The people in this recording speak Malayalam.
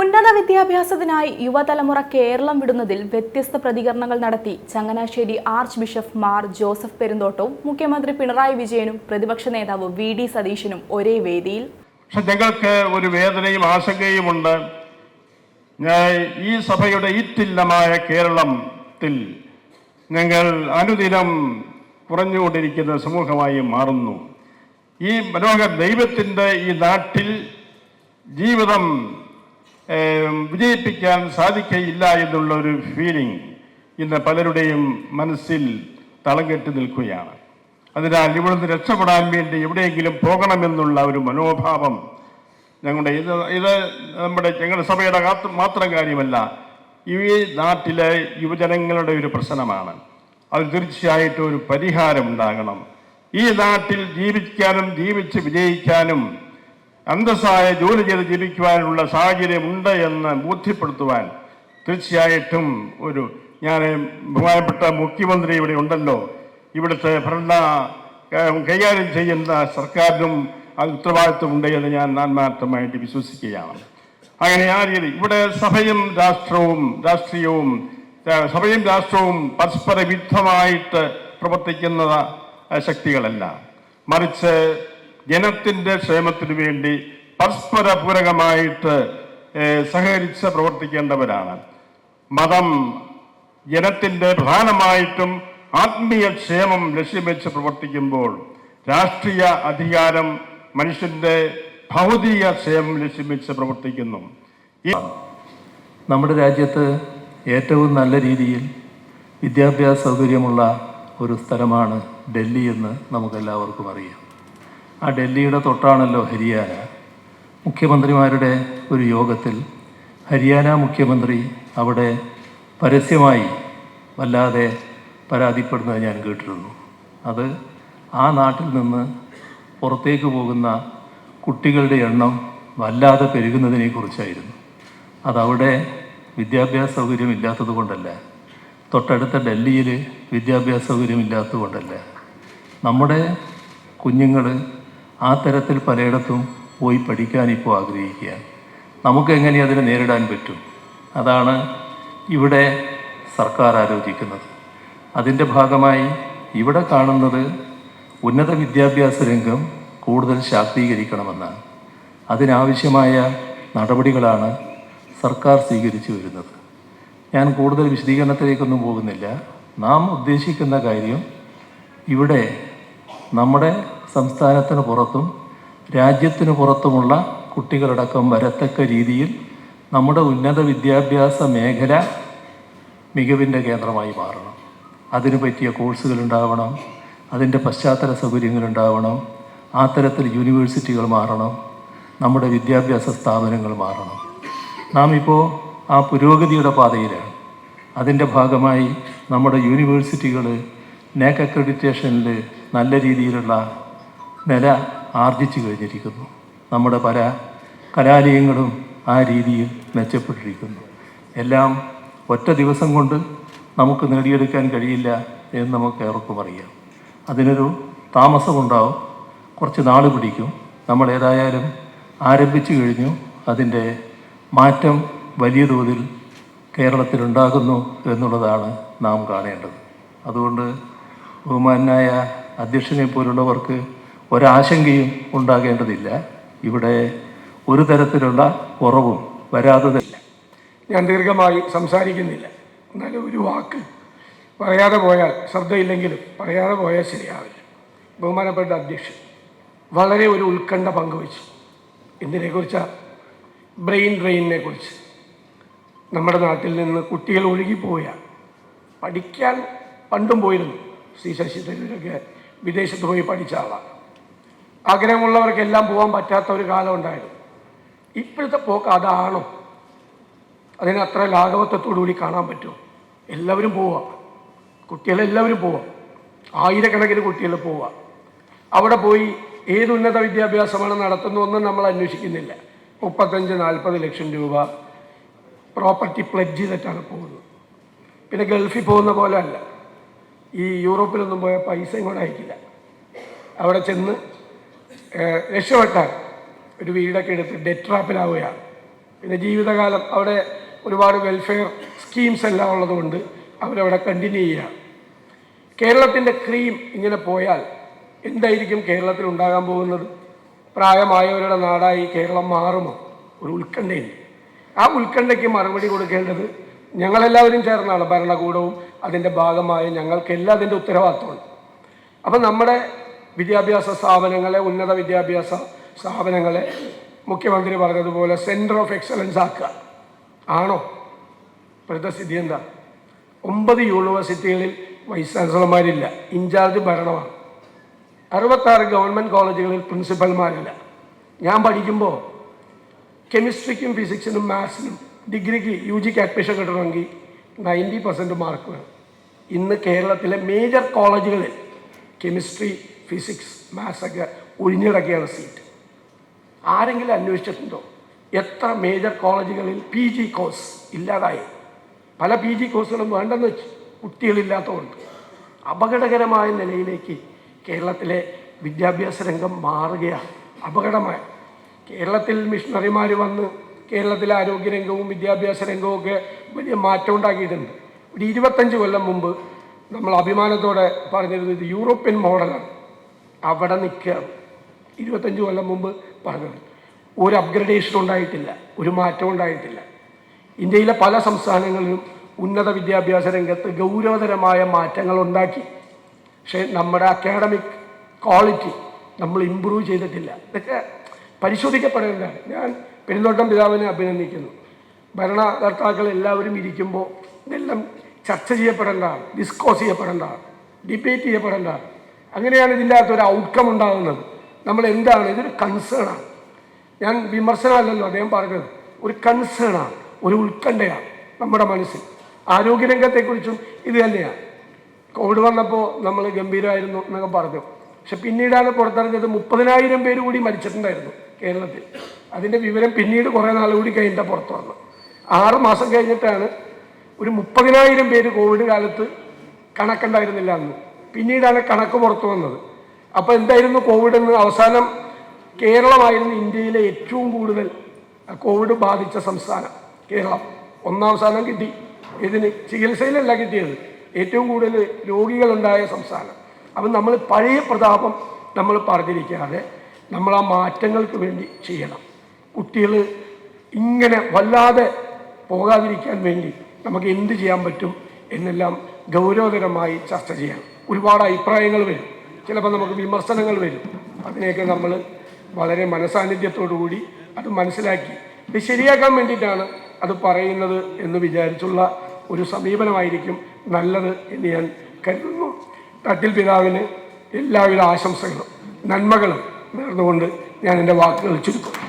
ഉന്നത വിദ്യാഭ്യാസത്തിനായി യുവതലമുറ കേരളം വിടുന്നതിൽ വ്യത്യസ്ത പ്രതികരണങ്ങൾ നടത്തി Changanassery archbishop Mar Joseph പെരുന്തോട്ടവും മുഖ്യമന്ത്രി പിണറായി വിജയനും പ്രതിപക്ഷ നേതാവ് വി ഡി സതീശനും ഒരേ വേദിയിൽ. ഞങ്ങൾക്ക് ഒരു വേദനയും ആശങ്കയുമുണ്ട്. ഞാൻ ഈ സഭയുടെ ഈറ്റില്ലമായ കേരളത്തിൽ ഞങ്ങൾ അനുദിനം കുറഞ്ഞുകൊണ്ടിരിക്കുന്ന സമൂഹമായി മാറുന്നു. ഈ മനോഹര ദൈവത്തിന്റെ ഈ നാട്ടിൽ ജീവിതം വിജയിപ്പിക്കാൻ സാധിക്കയില്ല എന്നുള്ള ഒരു ഫീലിംഗ് ഇന്ന് പലരുടെയും മനസ്സിൽ തളം കെട്ടി നിൽക്കുകയാണ്. അതിനാൽ ഇവിടുന്ന് രക്ഷപ്പെടാൻ വേണ്ടി എവിടെയെങ്കിലും പോകണമെന്നുള്ള ഒരു മനോഭാവം ഞങ്ങളുടെ ഇത് ഇത് നമ്മുടെ ഞങ്ങളുടെ സഭയുടെ മാത്രം കാര്യമല്ല ഈ നാട്ടിലെ യുവജനങ്ങളുടെ ഒരു പ്രശ്നമാണ്. അത് തീർച്ചയായിട്ടും ഒരു പരിഹാരം ഉണ്ടാകണം. ഈ നാട്ടിൽ ജീവിക്കാനും ജീവിച്ച് വിജയിക്കാനും അന്തസ്സായ ജോലി ചെയ്ത് ജീവിക്കുവാനുള്ള സാഹചര്യമുണ്ട് എന്ന് ബോധ്യപ്പെടുത്തുവാൻ തീർച്ചയായിട്ടും ഒരു ഞാൻ ബഹുമാനപ്പെട്ട മുഖ്യമന്ത്രി ഇവിടെ ഉണ്ടല്ലോ. ഇവിടുത്തെ ഭരണ കൈകാര്യം ചെയ്യുന്ന സർക്കാരിനും അത് ഉത്തരവാദിത്വമുണ്ട് എന്ന് ഞാൻ ആത്മാർത്ഥമായിട്ട് വിശ്വസിക്കുകയാണ്. അങ്ങനെ ആ രീതി ഇവിടെ സഭയും രാഷ്ട്രവും രാഷ്ട്രീയവും സഭയും രാഷ്ട്രവും പരസ്പര വിരുദ്ധമായിട്ട് പ്രവർത്തിക്കുന്ന ശക്തികളല്ല. മറിച്ച് ജനത്തിന്റെ ക്ഷേമത്തിനു വേണ്ടി പരസ്പരപൂരകമായിട്ട് സഹകരിച്ച് പ്രവർത്തിക്കേണ്ടവരാണ്. മതം ജനത്തിന്റെ പ്രധാനമായിട്ടും ആത്മീയ ക്ഷേമം ലക്ഷ്യം വെച്ച് പ്രവർത്തിക്കുമ്പോൾ രാഷ്ട്രീയ അധികാരം മനുഷ്യന്റെ ഭൗതിക ക്ഷേമം ലക്ഷ്യം വെച്ച് പ്രവർത്തിക്കുന്നു നമ്മുടെ രാജ്യത്ത് ഏറ്റവും നല്ല രീതിയിൽ വിദ്യാഭ്യാസ സൗകര്യമുള്ള ഒരു സ്ഥലമാണ് ഡൽഹി എന്ന് നമുക്കെല്ലാവർക്കും അറിയാം. ആ ഡൽഹിയുടെ തൊട്ടാണല്ലോ ഹരിയാന. മുഖ്യമന്ത്രിമാരുടെ ഒരു യോഗത്തിൽ ഹരിയാന മുഖ്യമന്ത്രി അവിടെ പരസ്യമായി വല്ലാതെ പരാതിപ്പെടുന്നത് ഞാൻ കേട്ടിരുന്നു. അത് ആ നാട്ടിൽ നിന്ന് പുറത്തേക്ക് പോകുന്ന കുട്ടികളുടെ എണ്ണം വല്ലാതെ പെരുകുന്നതിനെ കുറിച്ചായിരുന്നു. അതവിടെ വിദ്യാഭ്യാസ സൗകര്യം ഇല്ലാത്തത് കൊണ്ടല്ല. തൊട്ടടുത്ത ഡൽഹിയിൽ വിദ്യാഭ്യാസ സൗകര്യം ഇല്ലാത്തത് കൊണ്ടല്ല. നമ്മുടെ കുഞ്ഞുങ്ങൾ ആ തരത്തിൽ പലയിടത്തും പോയി പഠിക്കാൻ ഇപ്പോൾ ആഗ്രഹിക്കുകയാണ് നമുക്ക് എങ്ങനെ അതിനെ നേരിടാൻ പറ്റും? അതാണ് ഇവിടെ സർക്കാർ ആലോചിക്കുന്നത്. അതിന്റെ ഭാഗമായി ഇവിടെ കാണുന്നത് ഉന്നത വിദ്യാഭ്യാസ രംഗം കൂടുതൽ ശാക്തീകരിക്കണമെന്നാണ്. അതിനാവശ്യമായ നടപടികളാണ് സർക്കാർ സ്വീകരിച്ചു വരുന്നത്. ഞാൻ കൂടുതൽ വിശദീകരണത്തിലേക്കൊന്നും പോകുന്നില്ല. നാം ഉദ്ദേശിക്കുന്ന കാര്യം ഇവിടെ നമ്മുടെ സംസ്ഥാനത്തിന് പുറത്തും രാജ്യത്തിന് പുറത്തുമുള്ള കുട്ടികളടക്കം വരത്തക്ക രീതിയിൽ നമ്മുടെ ഉന്നത വിദ്യാഭ്യാസ മേഖല മികവിന്റെ കേന്ദ്രമായി മാറണം. അതിനു പറ്റിയ കോഴ്സുകൾ ഉണ്ടാവണം അതിന്റെ പശ്ചാത്തല സൗകര്യങ്ങൾ ഉണ്ടാവണം ആ തരത്തിൽ യൂണിവേഴ്സിറ്റികൾ മാറണം നമ്മുടെ വിദ്യാഭ്യാസ സ്ഥാപനങ്ങൾ മാറണം. നാം ഇപ്പോൾ ആ പുരോഗതിയുടെ പാതയിലാണ്. അതിന്റെ ഭാഗമായി നമ്മുടെ യൂണിവേഴ്സിറ്റികൾ നേക്ക് അക്രഡിറ്റേഷനിൽ നല്ല രീതിയിലുള്ള നില ആർജിച്ചു കഴിഞ്ഞിരിക്കുന്നു. നമ്മുടെ പല കലാലയങ്ങളും ആ രീതിയിൽ മെച്ചപ്പെട്ടിരിക്കുന്നു. എല്ലാം ഒറ്റ ദിവസം കൊണ്ട് നമുക്ക് നേടിയെടുക്കാൻ കഴിയില്ല എന്ന് നമുക്ക് ഏവർക്കും അറിയാം. അതിനൊരു താമസമുണ്ടാവും. കുറച്ച് നാൾ പിടിക്കും. നമ്മൾ ഏതായാലും ആരംഭിച്ചു കഴിഞ്ഞു. അതിന്റെ മാറ്റം വലിയ തോതിൽ കേരളത്തിലുണ്ടാകുന്നു എന്നുള്ളതാണ് നാം കാണേണ്ടത്. അതുകൊണ്ട് ബഹുമാനായ അധ്യക്ഷനെ പോലുള്ളവർക്ക് ഒരാശങ്കയും ഉണ്ടാകേണ്ടതില്ല. ഇവിടെ ഒരു തരത്തിലുള്ള കുറവും വരാത്തതല്ല. ഞാൻ ദീർഘമായി സംസാരിക്കുന്നില്ല. എന്നാലും ഒരു വാക്ക് പറയാതെ പോയാൽ ശ്രദ്ധയില്ലെങ്കിലും പറയാതെ പോയാൽ ശരിയാവില്ല. ബഹുമാനപ്പെട്ട അധ്യക്ഷൻ വളരെ ഒരു ഉത്കണ്ഠ പങ്കുവച്ചു. എന്തിനെക്കുറിച്ചാണ് ബ്രെയിൻ ഡ്രെയിനിനെ കുറിച്ച് നമ്മുടെ നാട്ടിൽ നിന്ന് കുട്ടികൾ ഒഴുകിപ്പോയ പഠിക്കാൻ പണ്ടും പോയിരുന്നു. ശ്രീ ശശി തരൂരൊക്കെ വിദേശത്ത് പോയി പഠിച്ച ആളാണ്. ആഗ്രഹമുള്ളവർക്കെല്ലാം പോകാൻ പറ്റാത്ത ഒരു കാലം ഉണ്ടായിരുന്നു ഇപ്പോഴത്തെ പോക്ക് അതാണോ? അതിന് അത്ര ലാഘവത്വത്തോടുകൂടി കാണാൻ പറ്റുമോ? എല്ലാവരും പോവാം. കുട്ടികളെല്ലാവരും പോവാം. ആയിരക്കണക്കിന് കുട്ടികൾ പോവാം. അവിടെ പോയി ഏത് ഉന്നത വിദ്യാഭ്യാസമാണ് നടത്തുന്നതെന്നും നമ്മൾ അന്വേഷിക്കുന്നില്ല. മുപ്പത്തഞ്ച് നാൽപ്പത് ലക്ഷം രൂപ പ്രോപ്പർട്ടി പ്ലഡ്ജ് ചെയ്തിട്ടാണ് പോകുന്നത്. പിന്നെ ഗൾഫിൽ പോകുന്ന പോലെ അല്ല. ഈ യൂറോപ്പിലൊന്നും പോയ പൈസ ഇങ്ങോട്ട് അയക്കില്ല. അവിടെ ചെന്ന് രക്ഷപ്പെട്ടാൽ ഒരു വീടൊക്കെ എടുത്ത് ഡെറ്റ് ട്രാപ്പിലാവുകയാണ് പിന്നെ ജീവിതകാലം അവിടെ ഒരുപാട് വെൽഫെയർ സ്കീംസ് എല്ലാം ഉള്ളതുകൊണ്ട് അവരവിടെ കണ്ടിന്യൂ ചെയ്യുകയാണ് കേരളത്തിന്റെ ക്രീം ഇങ്ങനെ പോയാൽ എന്തായിരിക്കും കേരളത്തിൽ ഉണ്ടാകാൻ പോകുന്നത്? പ്രായമായവരുടെ നാടായി കേരളം മാറുമോ? ഒരു ഉത്കണ്ഠയുണ്ട് ആ ഉത്കണ്ഠയ്ക്ക് മറുപടി കൊടുക്കേണ്ടത് ഞങ്ങളെല്ലാവരും ചേർന്നാണ് ഭരണകൂടവും അതിന്റെ ഭാഗമായ ഞങ്ങൾക്കെല്ലാം അതിന്റെ ഉത്തരവാദിത്തമുണ്ട് അപ്പം നമ്മുടെ വിദ്യാഭ്യാസ സ്ഥാപനങ്ങളെ ഉന്നത വിദ്യാഭ്യാസ സ്ഥാപനങ്ങളെ മുഖ്യമന്ത്രി പറഞ്ഞതുപോലെ സെന്റർ ഓഫ് എക്സലൻസ് ആക്കുക. ആണോ? ഇപ്പോഴത്തെ സ്ഥിതി എന്താ? ഒമ്പത് യൂണിവേഴ്സിറ്റികളിൽ വൈസ് ചാൻസലർമാരില്ല ഇൻചാർജ് ഭരണമാണ്. അറുപത്താറ് ഗവൺമെന്റ് കോളേജുകളിൽ പ്രിൻസിപ്പൽമാരില്ല ഞാൻ പഠിക്കുമ്പോൾ കെമിസ്ട്രിക്കും ഫിസിക്സിനും മാത്സിനും ഡിഗ്രിക്ക് യു ജിക്ക് അഡ്മിഷൻ കിട്ടണമെങ്കിൽ നയന്റി പെർസെന്റ് മാർക്ക് വേണം. ഇന്ന് കേരളത്തിലെ മേജർ കോളേജുകളിൽ കെമിസ്ട്രി ഫിസിക്സ് മാത്സൊക്കെ ഒഴിഞ്ഞിടക്കുകയാണ് സീറ്റ് ആരെങ്കിലും അന്വേഷിച്ചിട്ടുണ്ടോ? എത്ര മേജർ കോളേജുകളിൽ പി ജി കോഴ്സ് ഇല്ലാതായി? പല പി ജി കോഴ്സുകളും വേണ്ടെന്ന് വെച്ച് കുട്ടികളില്ലാത്തതുകൊണ്ട്. അപകടകരമായ നിലയിലേക്ക് കേരളത്തിലെ വിദ്യാഭ്യാസ രംഗം മാറുകയാണ്. അപകടമായ. കേരളത്തിൽ മിഷണറിമാർ വന്ന് കേരളത്തിലെ ആരോഗ്യരംഗവും വിദ്യാഭ്യാസ രംഗവും ഒക്കെ വലിയ മാറ്റം ഉണ്ടാക്കിയിട്ടുണ്ട്. ഒരു ഇരുപത്തഞ്ച് കൊല്ലം മുമ്പ് നമ്മൾ അഭിമാനത്തോടെ പറഞ്ഞിരുന്നത് യൂറോപ്യൻ മോഡലാണ് അവിടെ നിൽക്കുകയാണ് ഇരുപത്തഞ്ച് കൊല്ലം മുമ്പ് പറഞ്ഞത്. ഒരു അപ്ഗ്രഡേഷൻ ഉണ്ടായിട്ടില്ല ഒരു മാറ്റം ഉണ്ടായിട്ടില്ല. ഇന്ത്യയിലെ പല സംസ്ഥാനങ്ങളിലും ഉന്നത വിദ്യാഭ്യാസ രംഗത്ത് ഗൗരവതരമായ മാറ്റങ്ങൾ ഉണ്ടാക്കി. പക്ഷേ നമ്മുടെ അക്കാഡമിക് ക്വാളിറ്റി നമ്മൾ ഇമ്പ്രൂവ് ചെയ്തിട്ടില്ല. ഇതൊക്കെ പരിശോധിക്കപ്പെടേണ്ടതാണ്. ഞാൻ പെരുന്തോട്ടം പിതാവിനെ അഭിനന്ദിക്കുന്നു. ഭരണകർത്താക്കൾ എല്ലാവരും ഇരിക്കുമ്പോൾ ഇതെല്ലാം ചർച്ച ചെയ്യപ്പെടേണ്ടതാണ് ഡിസ്കോസ് ചെയ്യപ്പെടേണ്ടതാണ് ഡിബേറ്റ് ചെയ്യപ്പെടേണ്ടതാണ്. അങ്ങനെയാണ് ഇതിന്റെ അകത്ത് ഒരു ഔട്ട്കം ഉണ്ടാകുന്നത്. നമ്മൾ എന്താണ്? ഇതൊരു കൺസേണാണ് ഞാൻ വിമർശനമല്ലല്ലോ അദ്ദേഹം പറഞ്ഞത്. ഒരു കൺസേണാണ് ഒരു ഉത്കണ്ഠയാണ് നമ്മുടെ മനസ്സിൽ. ആരോഗ്യരംഗത്തെക്കുറിച്ചും ഇത് തന്നെയാണ്. കോവിഡ് വന്നപ്പോൾ നമ്മൾ ഗംഭീരമായിരുന്നു എന്നൊക്കെ പറഞ്ഞു. പക്ഷെ പിന്നീടാണ് പുറത്തറിഞ്ഞത് മുപ്പതിനായിരം പേര് കൂടി മരിച്ചിട്ടുണ്ടായിരുന്നു കേരളത്തിൽ. അതിന്റെ വിവരം പിന്നീട് കുറേ നാൾ കൂടി കഴിഞ്ഞിട്ട് പുറത്തു വന്നു ആറ് മാസം കഴിഞ്ഞിട്ടാണ് ഒരു മുപ്പതിനായിരം പേര് കോവിഡ് കാലത്ത് കണക്കുണ്ടായിരുന്നില്ല അന്ന്. പിന്നീടാണ് കണക്ക് പുറത്തു വന്നത്. അപ്പോൾ എന്തായിരുന്നു കോവിഡ് എന്ന്? അവസാനം കേരളമായിരുന്നു ഇന്ത്യയിലെ ഏറ്റവും കൂടുതൽ കോവിഡ് ബാധിച്ച സംസ്ഥാനം കേരളം. ഒന്നാം സ്ഥാനം കിട്ടി. ഇതിന് ചികിത്സയിലല്ല കിട്ടിയത്. ഏറ്റവും കൂടുതൽ രോഗികളുണ്ടായ സംസ്ഥാനം. അപ്പം നമ്മൾ പഴയ പ്രതാപം നമ്മൾ പറഞ്ഞിരിക്കാതെ നമ്മൾ ആ മാറ്റങ്ങൾക്ക് വേണ്ടി ചെയ്യണം. കുട്ടികൾ ഇങ്ങനെ വല്ലാതെ പോകാതിരിക്കാൻ വേണ്ടി നമുക്ക് എന്ത് ചെയ്യാൻ പറ്റും എന്നെല്ലാം ഗൗരവതരമായി ചർച്ച ചെയ്യാം ഒരുപാട് അഭിപ്രായങ്ങൾ വരും. ചിലപ്പോൾ നമുക്ക് വിമർശനങ്ങൾ വരും. അതിനെയൊക്കെ നമ്മൾ വളരെ മനസാന്നിധ്യത്തോടു കൂടി അത് മനസ്സിലാക്കി. ഇത് ശരിയാക്കാൻ വേണ്ടിയിട്ടാണ് അത് പറയുന്നത് എന്ന് വിചാരിച്ചുള്ള ഒരു സമീപനമായിരിക്കും നല്ലത് എന്ന് ഞാൻ കരുതുന്നു. തട്ടിൽ പിതാവിന് എല്ലാവിധ ആശംസകളും നന്മകളും നേർന്നുകൊണ്ട് ഞാൻ എന്റെ വാക്കുകൾ ചുരുക്കും.